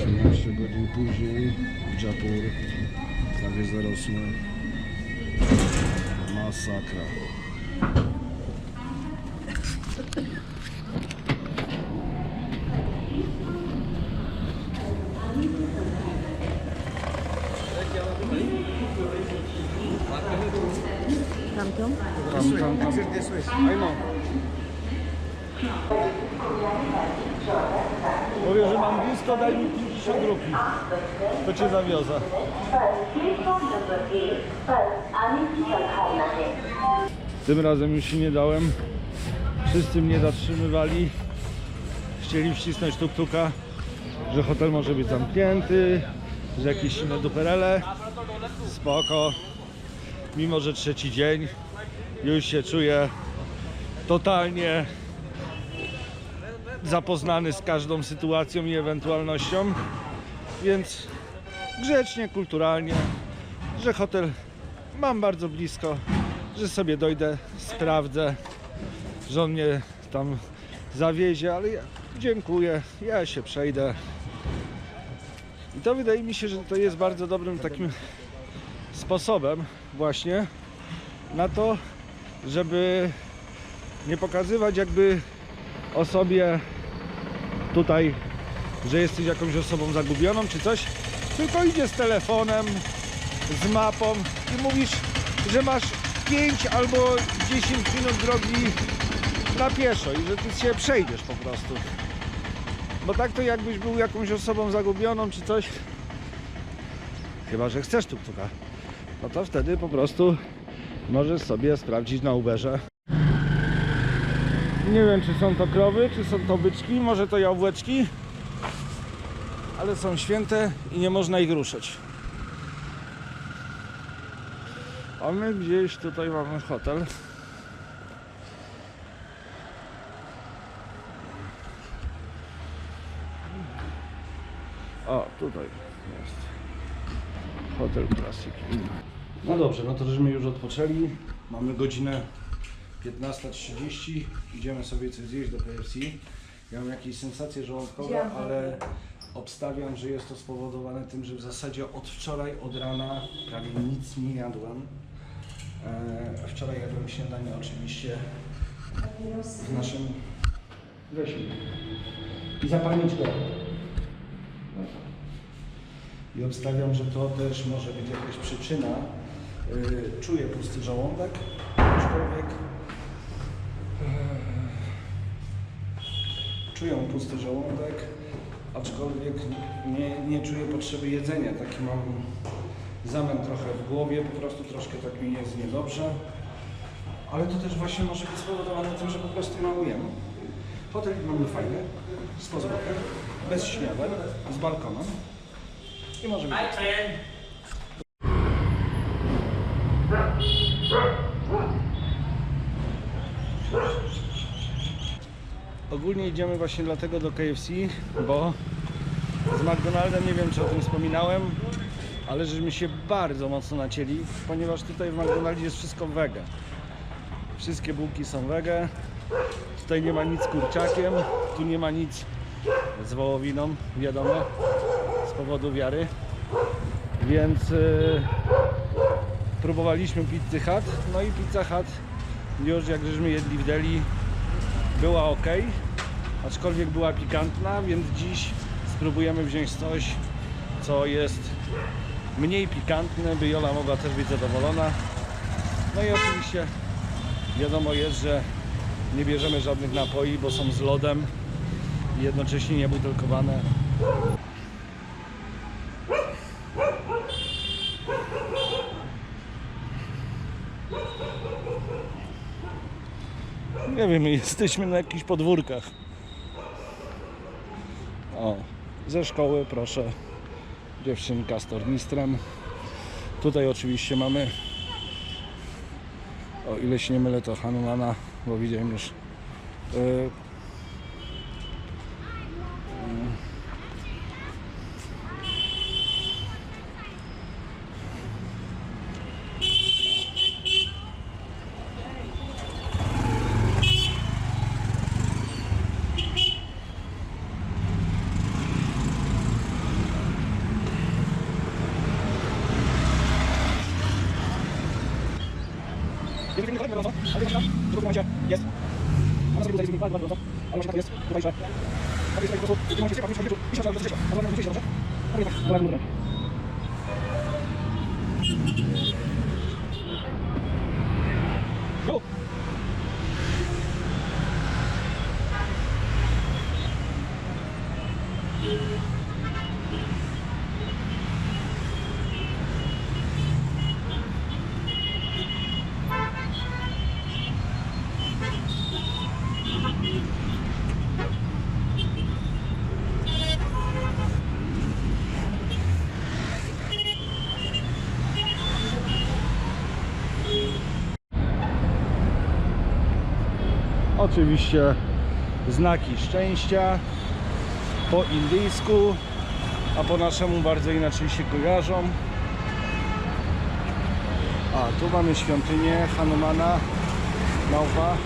13 godzin później Dżapur prawie zarosły. Masakra. Tam, tam, tam. I know. Mówię, że mam blisko, daj mi jakiś od. To cię zawiozę. Tym razem już się nie dałem. Wszyscy mnie zatrzymywali. Chcieli wcisnąć tuktuka, że hotel może być zamknięty, że jakieś inne duperele. Spoko. Mimo, że trzeci dzień, już się czuję totalnie zapoznany z każdą sytuacją i ewentualnością. Więc grzecznie, kulturalnie, że hotel mam bardzo blisko, że sobie dojdę, sprawdzę, że on mnie tam zawiezie, ale ja dziękuję, ja się przejdę. I to wydaje mi się, że to jest bardzo dobrym takim sposobem właśnie na to, żeby nie pokazywać jakby osobie tutaj, że jesteś jakąś osobą zagubioną czy coś, tylko idzie z telefonem, z mapą i mówisz, że masz 5 albo 10 minut drogi na pieszo i że ty się przejdziesz po prostu. Bo tak to jakbyś był jakąś osobą zagubioną czy coś, chyba że chcesz tuktuka, no to wtedy po prostu możesz sobie sprawdzić na Uberze. Nie wiem czy są to krowy, czy są to byczki, może to jałóweczki, ale są święte i nie można ich ruszać. A my gdzieś tutaj mamy hotel. O, tutaj jest hotel Classic. No dobrze, no to żeśmy już odpoczęli. Mamy godzinę 15.30. Idziemy sobie coś zjeść do KFC. Ja mam jakieś sensacje żołądkowe, ale obstawiam, że jest to spowodowane tym, że w zasadzie od wczoraj, od rana prawie nic nie jadłem. E, wczoraj jadłem śniadanie oczywiście w naszym... Weź mi. I zapalniczkę. I obstawiam, że to też może być jakaś przyczyna. Yy, czuję pusty żołądek, aczkolwiek czuję pusty żołądek, aczkolwiek nie, nie czuję potrzeby jedzenia. Taki mam zamęt trochę w głowie, po prostu troszkę tak mi jest niedobrze. Ale to też właśnie może być spowodowane tym, że po prostu mało jem. Hotel mamy fajny, z pozwoleniem, bez śniadań, z balkonem. I może być. Ogólnie idziemy właśnie dlatego do KFC, bo z McDonaldem nie wiem czy o tym wspominałem, ale żeśmy się bardzo mocno nacięli, ponieważ tutaj w McDonaldzie jest wszystko wege. Wszystkie bułki są wege. Tutaj nie ma nic z kurczakiem, tu nie ma nic z wołowiną, wiadomo, z powodu wiary. Więc yy, próbowaliśmy pizzy Hut, no i pizza Hut już jak żeśmy jedli w Deli była ok, aczkolwiek była pikantna, więc dziś spróbujemy wziąć coś, co jest mniej pikantne, by Jola mogła też być zadowolona. No i oczywiście wiadomo jest, że nie bierzemy żadnych napoi, bo są z lodem i jednocześnie niebutelkowane. Nie wiem, jesteśmy na jakichś podwórkach. O, ze szkoły proszę. Dziewczynka z tornistrem. Tutaj oczywiście mamy, o ile się nie mylę, to Hanumana, bo widziałem już. y, Yes. Oczywiście znaki szczęścia po indyjsku, a po naszemu bardzo inaczej się kojarzą. A tu mamy świątynię Hanumana, małpa.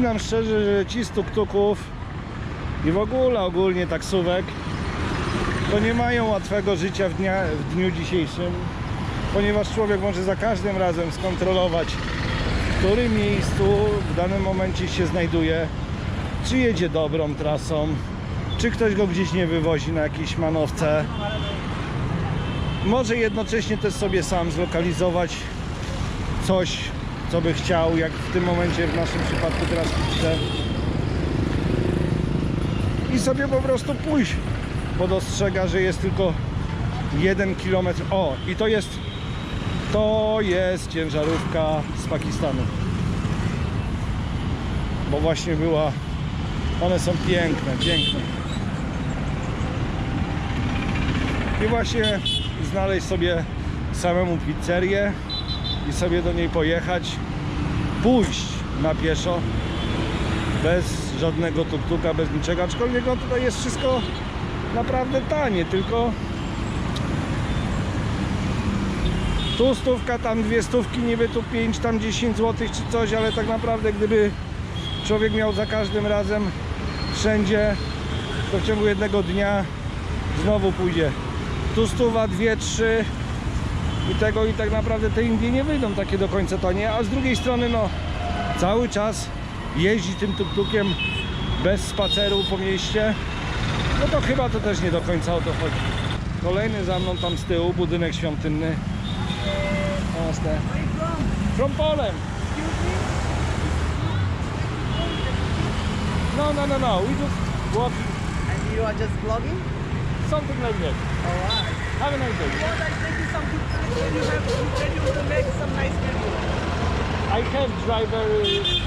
Przyznam szczerze, że ci z tuktuków i w ogóle ogólnie taksówek to nie mają łatwego życia w, dnia, w dniu dzisiejszym, ponieważ człowiek może za każdym razem skontrolować, w którym miejscu w danym momencie się znajduje, czy jedzie dobrą trasą, czy ktoś go gdzieś nie wywozi na jakiejś manowce. Może jednocześnie też sobie sam zlokalizować coś, co by chciał, jak w tym momencie w naszym przypadku teraz pizzę. I sobie po prostu pójść. Bo dostrzega, że jest tylko jeden kilometr. O, i to jest to jest ciężarówka z Pakistanu. Bo właśnie była. One są piękne, piękne. I właśnie znaleźć sobie samemu pizzerię i sobie do niej pojechać, pójść na pieszo, bez żadnego tuktuka, bez niczego, aczkolwiek no tutaj jest wszystko naprawdę tanie, tylko tu stówka, tam dwie stówki, niby tu 5, tam 10 zł czy coś, ale tak naprawdę gdyby człowiek miał za każdym razem wszędzie, to w ciągu jednego dnia znowu pójdzie. Tu stuwa, dwie, trzy, i tego i tak naprawdę te Indie nie wyjdą takie do końca tanie, a z drugiej strony no cały czas jeździ tym tuktukiem bez spaceru po mieście, no to chyba to też nie do końca o to chodzi. Kolejny za mną tam z tyłu, budynek świątynny. Namaste. From Poland. No, no, no, no. We just walking, And you are just vlogging? something like that. Alright. Have a nice day. What I think is something that you have you said you will make some nice video. I have driver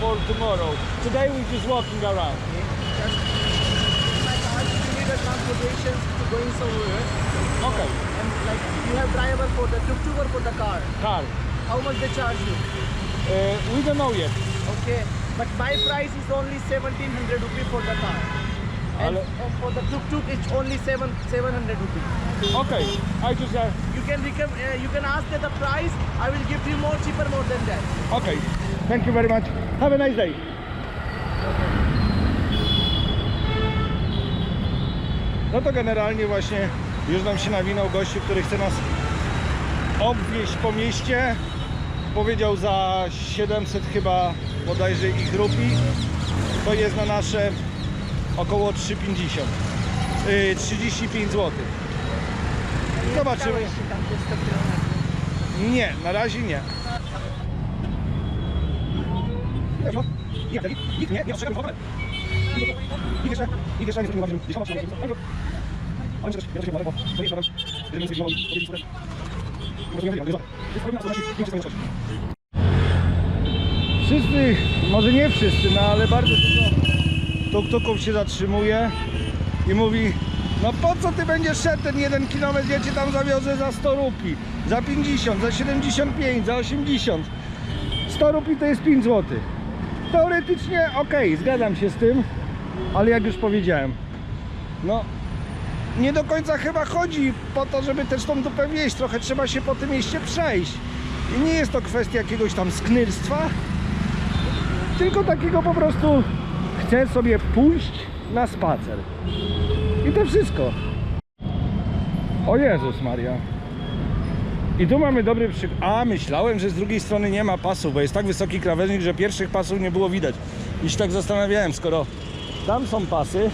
for tomorrow. Today we're just walking around. Just my car, you need a transportation to going somewhere Okay, and like you have driver for the tuk-tuk or for the car. car. How much they charge you? Uh, we don't know yet. Okay. But my price is only 1700 rupees for the car. And Ale- uh, for the tuk-tuk it's only 7 700 rupees. Okay, I just uh, You can recom- uh, you can ask that the price I will give you more cheaper more than that. okay. Thank you very much. Have a nice day. No to generalnie właśnie już nam się nawinął gościu, który chce nas obwieźć po mieście. Powiedział za 700 chyba bodajże ich rupii. To jest na nasze około 3,50. Yy, 35 zł. Zobaczymy. Dałeś się tam te 100 kilometrów. Nie, na razie nie. Nikt nie, nie ogóle. I jeszcze, i nie ja się bo to jest problem, że nie zrobiłem powiedzieć też. Po prostu nie wiem, jest problem, a to znaczy, nie wszystko jest Wszyscy, może nie wszyscy, no ale bardzo dużo tuk-tuków się zatrzymuje i mówi no po co ty będziesz szedł ten jeden kilometr, ja cię tam zawiozę za 100 rupi, za 50, za 75, za 80 100 rupi to jest 5 zł Teoretycznie okej, zgadzam się z tym Ale jak już powiedziałem No nie do końca chyba chodzi po to, żeby też tą dupę wieść Trochę trzeba się po tym mieście przejść. I nie jest to kwestia jakiegoś tam sknyrstwa tylko takiego po prostu chcę sobie pójść na spacer. I to wszystko. O Jezus Maria. I tu mamy dobry przykład. A, myślałem, że z drugiej strony nie ma pasów, bo jest tak wysoki krawężnik, że pierwszych pasów nie było widać. I się tak zastanawiałem, skoro tam są pasy,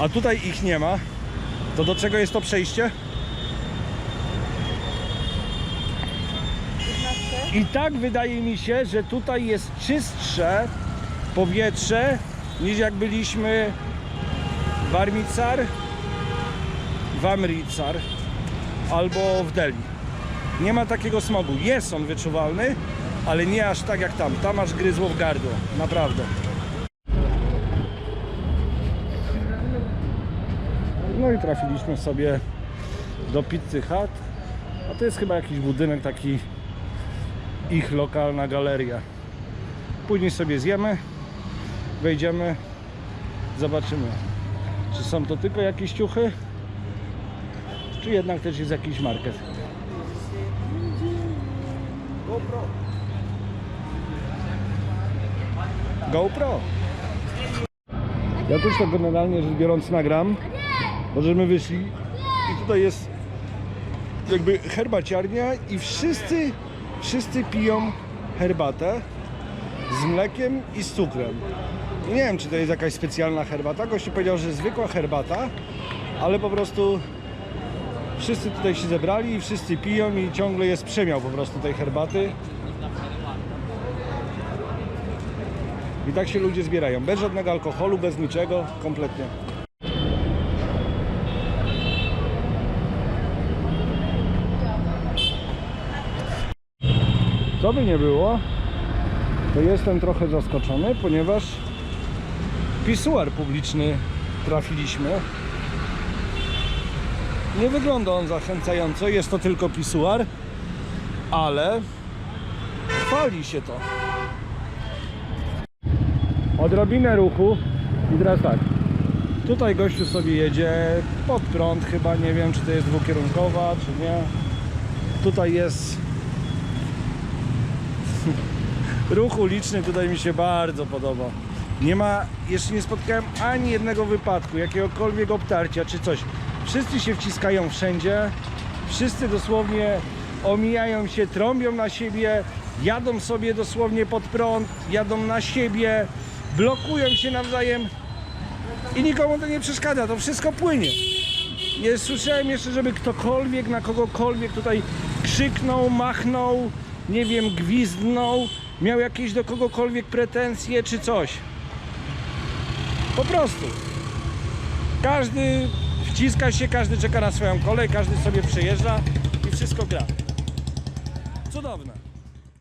a tutaj ich nie ma, to do czego jest to przejście? I tak wydaje mi się, że tutaj jest czystsze powietrze niż jak byliśmy w Armicar, w Amritsar albo w Delhi. Nie ma takiego smogu. Jest on wyczuwalny, ale nie aż tak jak tam. Tam aż gryzło w gardło. Naprawdę. No i trafiliśmy sobie do Pizzy Hut. A to jest chyba jakiś budynek taki ich lokalna galeria. Później sobie zjemy, wejdziemy, zobaczymy, czy są to tylko jakieś ciuchy, czy jednak też jest jakiś market. GoPro. Ja też to generalnie rzecz biorąc nagram, bo żeśmy wyszli i tutaj jest jakby herbaciarnia i wszyscy, wszyscy piją herbatę z mlekiem i z cukrem. Nie wiem, czy to jest jakaś specjalna herbata. Gościu powiedział, że zwykła herbata, ale po prostu wszyscy tutaj się zebrali i wszyscy piją i ciągle jest przemiał po prostu tej herbaty. I tak się ludzie zbierają, bez żadnego alkoholu, bez niczego, kompletnie. Co by nie było, to jestem trochę zaskoczony, ponieważ pisuar publiczny trafiliśmy. Nie wygląda on zachęcająco, jest to tylko pisuar, ale chwali się to. Odrobinę ruchu i teraz tak. Tutaj gościu sobie jedzie pod prąd, chyba nie wiem czy to jest dwukierunkowa, czy nie. Tutaj jest ruch uliczny tutaj mi się bardzo podoba. Nie ma, jeszcze nie spotkałem ani jednego wypadku, jakiegokolwiek obtarcia czy coś. Wszyscy się wciskają wszędzie, wszyscy dosłownie omijają się, trąbią na siebie, jadą sobie dosłownie pod prąd, jadą na siebie, blokują się nawzajem i nikomu to nie przeszkadza, to wszystko płynie. Nie słyszałem jeszcze, żeby ktokolwiek na kogokolwiek tutaj krzyknął, machnął, nie wiem, gwizdnął, miał jakieś do kogokolwiek pretensje czy coś. Po prostu. Każdy wciska się, każdy czeka na swoją kolej, każdy sobie przejeżdża i wszystko gra. Cudowne.